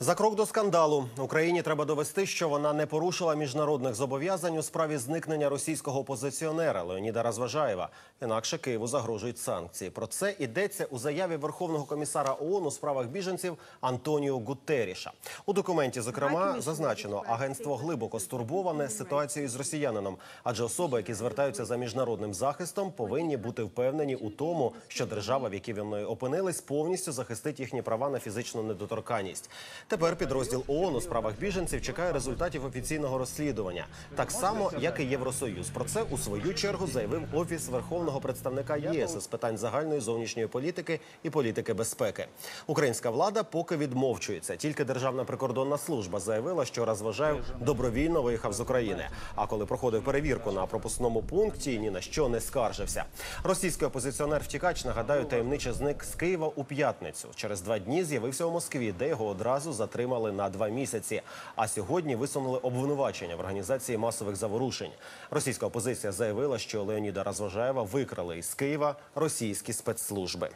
За крок до скандалу Україні треба довести, що вона не порушила міжнародних зобов'язань у справі зникнення російського опозиціонера Леоніда Розважаєва. Інакше Києву загрожують санкції. Про це йдеться у заяві Верховного комісара ООН у справах біженців Антоніо Гутеріша. У документі, зокрема, зазначено, агентство глибоко стурбоване ситуацією з росіянином, адже особи, які звертаються за міжнародним захистом, повинні бути впевнені у тому, що держава, в якій вони опинились, повністю захистить їхні права на фізичну недоторканність. Тепер підрозділ ООН у справах біженців чекає результатів офіційного розслідування, так само як і Євросоюз. Про це у свою чергу заявив офіс верховного представника ЄС з питань загальної зовнішньої політики і політики безпеки. Українська влада поки відмовчується. Тільки Державна прикордонна служба заявила, що Розважаєв добровільно виїхав з України. А коли проходив перевірку на пропускному пункті, ні на що не скаржився. Російський опозиціонер втікач нагадаю, таємниче зник з Києва у п'ятницю. Через два дні з'явився у Москві, де його одразу затримали на два місяці. А сьогодні висунули обвинувачення в організації масових заворушень. Російська опозиція заявила, що Леоніда Розважаєва викрали із Києва російські спецслужби.